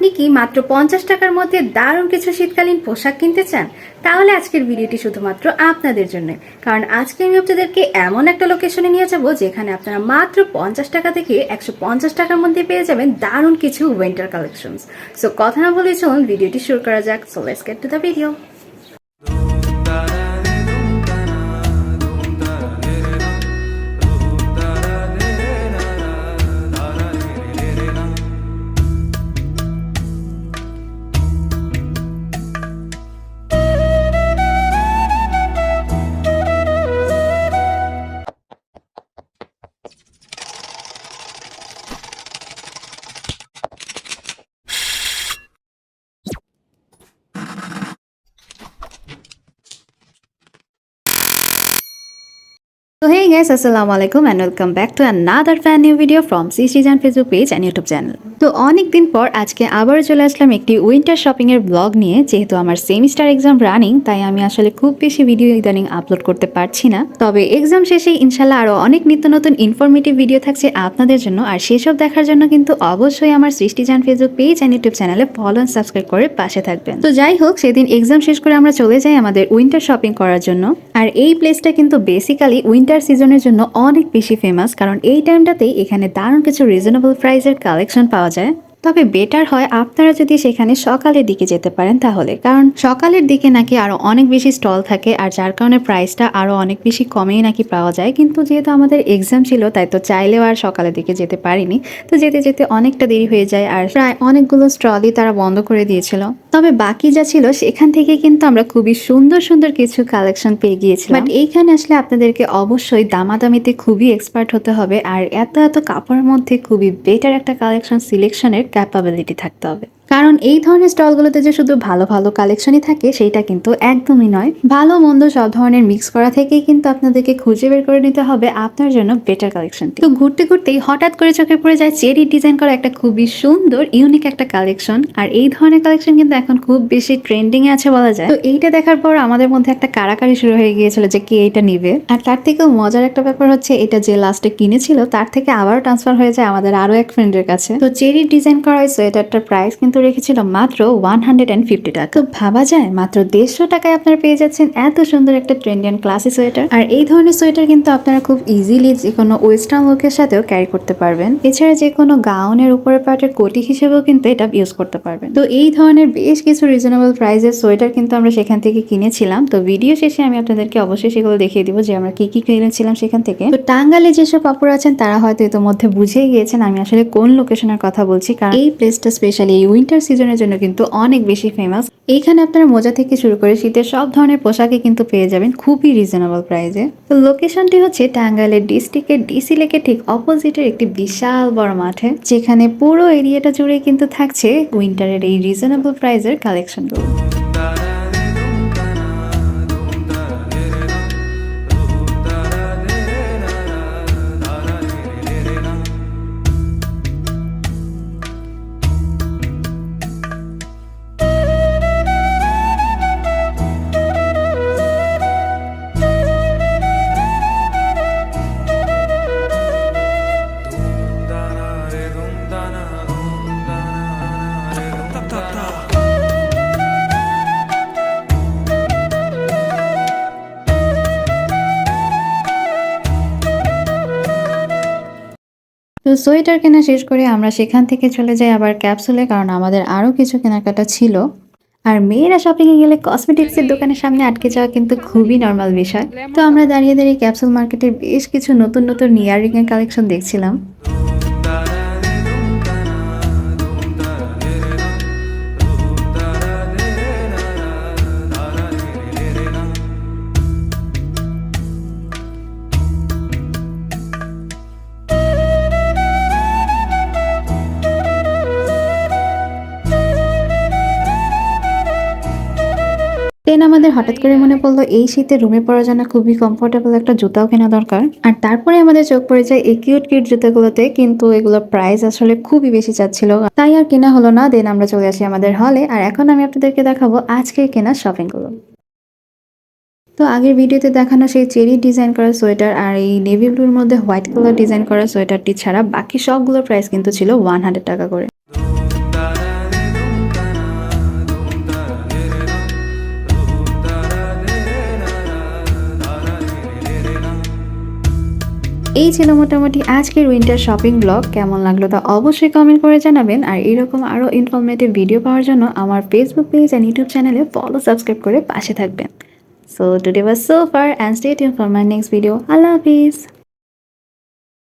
আপনি কি মাত্র পঞ্চাশ টাকার মধ্যে দারুণ কিছু শীতকালীন পোশাক কিনতে চান? তাহলে আজকের ভিডিওটি শুধুমাত্র আপনাদের জন্য কারণ আজকে আমি আপনাদেরকে এমন একটা লোকেশনে নিয়ে যাব যেখানে আপনারা মাত্র পঞ্চাশ টাকা থেকে একশো পঞ্চাশ টাকার মধ্যে পেয়ে যাবেন দারুণ কিছু উইন্টার কালেকশনস সো কথা না বলে চলুন, ভিডিওটি শুরু করা যাক। So let's get to the video So hey guys, assalamu alaikum and welcome back to another fan new video from CCjan Facebook page and YouTube channel. তো অনেক দিন পর আজকে আবারও চলে আসলাম একটি উইন্টার শপিং এর ব্লগ নিয়ে। যেহেতু আমার সেমিস্টার এক্সাম রানিং তাই আমি আসলে খুব বেশি ভিডিও ইদানিং আপলোড করতে পারছি না। তবে এক্সাম শেষে ইনশাল্লাহ আরও অনেক নিত্য নতুন ইনফরমেটিভ ভিডিও থাকছে আপনাদের জন্য। আর সেসব দেখার জন্য কিন্তু অবশ্যই আমার সৃষ্টিজান ফেসবুক পেজ অ্যান্ড ইউটিউব চ্যানেলে ফলো অ্যান্ড সাবস্ক্রাইব করে পাশে থাকবেন। তো যাই হোক সেদিন এক্সাম শেষ করে আমরা চলে যাই আমাদের উইন্টার শপিং করার জন্য। আর এই প্লেসটা কিন্তু বেসিক্যালি উইন্টার সিজনের জন্য অনেক বেশি ফেমাস কারণ এই টাইমটাতেই এখানে দারুণ কিছু রিজনেবল প্রাইসের কালেকশন পাওয়া যায়। তবে বেটার হয় আপনারা যদি সেখানে সকালের দিকে যেতে পারেন তাহলে, কারণ সকালের দিকে নাকি আরও অনেক বেশি স্টল থাকে, আর যার কারণে প্রাইসটা আরও অনেক বেশি কমেই নাকি পাওয়া যায়। কিন্তু যেহেতু আমাদের এক্সাম ছিল, তাই তো চাইলেও আর সকালের দিকে যেতে পারিনি। তো যেতে যেতে অনেকটা দেরি হয়ে যায়, আর প্রায় অনেকগুলো স্টলই তারা বন্ধ করে দিয়েছিল। তবে বাকি যা ছিল সেখান থেকে কিন্তু আমরা খুবই সুন্দর সুন্দর কিছু কালেকশন পেয়ে গিয়েছি বাট এইখানে আসলে আপনাদেরকে অবশ্যই দামাদামিতে খুবই এক্সপার্ট হতে হবে আর এত এত কাপড়ের মধ্যে খুবই বেটার একটা কালেকশন সিলেকশনের ক্যাপাবিলিটি থাকতে হবে। কারণ এই ধরনের স্টলগুলোতে যে শুধু ভালো ভালো কালেকশনই থাকে, সেইটা কিন্তু একদমই নয়। ভালো মন্দ সব ধরনের মিক্স করা থেকেই কিন্তু আপনাদেরকে খুঁজে বের করে নিতে হবে আপনার জন্য বেটার কালেকশনটি তো ঘুরতে ঘুরতেই হঠাৎ করে চোখে পড়ে যায় চেরি ডিজাইন করা একটা খুবই সুন্দর ইউনিক একটা কালেকশন আর এই ধরনের কালেকশন কিন্তু এখন খুব বেশি ট্রেন্ডিং এ আছে বলা যায়। তো এইটা দেখার পর আমাদের মধ্যে একটা কারাকারি শুরু হয়ে গিয়েছিল যে কে এটা নিবে। আর তার থেকেও মজার একটা ব্যাপার হচ্ছে, এটা যে লাস্টে কিনেছিল, তার থেকে আবারও ট্রান্সফার হয়ে যায় আমাদের আরও এক ফ্রেন্ডের কাছে। তো চেরি ডিজাইন করা এই সোয়েটারটার প্রাইস কিন্তু রেখেছিল মাত্র ওয়ান হান্ড্রেড অ্যান্ড ফিফটি টাকা। তো ভাবা যায়, মাত্র দেড়শো টাকায় আপনারা পেয়ে যাচ্ছেন এত সুন্দর একটা ট্রেন্ডিয়ান ক্লাসি সোয়েটার আর এই ধরনের সোয়েটার কিন্তু আপনারা খুব ইজিলি যে কোনো ওয়েস্টার্ন লুকের সাথেও ক্যারি করতে পারবেন। এছাড়া যে কোনো গাউনের উপরের পার্টের কোটি হিসেবেও কিন্তু এটা ইউজ করতে পারবেন। তো এই ধরনের বেশ কিছু রিজনেবল প্রাইসের সোয়েটার কিন্তু আমরা সেখান থেকে কিনেছিলাম। তো ভিডিও শেষে আমি আপনাদেরকে অবশ্যই সেগুলো দেখিয়ে দিব যে আমরা কি কি কিনেছিলাম সেখান থেকে। তো টাঙ্গালে যেসব কাপড় আছেন, তারা হয়তো ইতোমধ্যে বুঝেই গিয়েছেন আমি আসলে কোন লোকেশনের কথা বলছি। কারণ এই প্লেসটা স্পেশালি এই উইন্টার সিজনের জন্য কিন্তু অনেক বেশি ফেমাস এইখানে আপনারা মোজা থেকে শুরু করে শীতের সব ধরনের পোশাকে কিন্তু পেয়ে যাবেন খুবই রিজনেবল প্রাইসে তো লোকেশনটি হচ্ছে টাঙ্গাইলের ডিস্ট্রিক্টের ডিসি লেকে ঠিক অপোজিটের একটি বিশাল বড় মাঠে, যেখানে পুরো এরিয়াটা জুড়ে কিন্তু থাকছে উইন্টারের এই রিজনেবল প্রাইসের কালেকশনগুলো তো সোয়েটার কেনা শেষ করে আমরা সেখান থেকে চলে যাই আবার ক্যাপসুলে, কারণ আমাদের আরও কিছু কেনাকাটা ছিল। আর মেয়েরা শপিংয়ে গেলে কসমেটিক্সের দোকানের সামনে আটকে যাওয়া কিন্তু খুবই নর্মাল বিষয়। তো আমরা দাঁড়িয়ে দাঁড়িয়ে ক্যাপসুল মার্কেটের বেশ কিছু নতুন নতুন নিয়ারিং এর কালেকশন দেখছিলাম। দেন আমাদের হঠাৎ করে মনে পড়ল, এই শীতে রুমে পড়ার জন্য খুবই কমফোর্টেবল একটা জুতাও কেনা দরকার। আর তারপরে আমাদের চোখ পড়ে যায় এই কিউট কিউট জুতাগুলোতে, কিন্তু এগুলোর প্রাইস আসলে খুবই বেশি চাচ্ছিল। তাই আর কেনা হলো না দেন আমরা চলে আসি আমাদের হলে আর এখন আমি আপনাদেরকে দেখাবো আজকে কেনা শপিংগুলো তো আগের ভিডিওতে দেখানো সেই চেরি ডিজাইন করা সোয়েটার আর এই নেভি ব্লুর মধ্যে হোয়াইট কালার ডিজাইন করা সোয়েটারটি ছাড়া বাকি সবগুলোর প্রাইস কিন্তু ছিল ওয়ান টাকা করে। এই ছিল মোটামুটি আজকের উইন্টার শপিং ব্লগ কেমন লাগল তা অবশ্যই কমেন্ট করে জানাবেন। আর এরকম আরও ইনফরমেটিভ ভিডিও পাওয়ার জন্য আমার ফেসবুক পেজ অ্যান্ড ইউটিউব চ্যানেলে ফলো সাবস্ক্রাইব করে পাশে থাকবেন। So today was so far and stay tuned for my next video Allah Hafiz.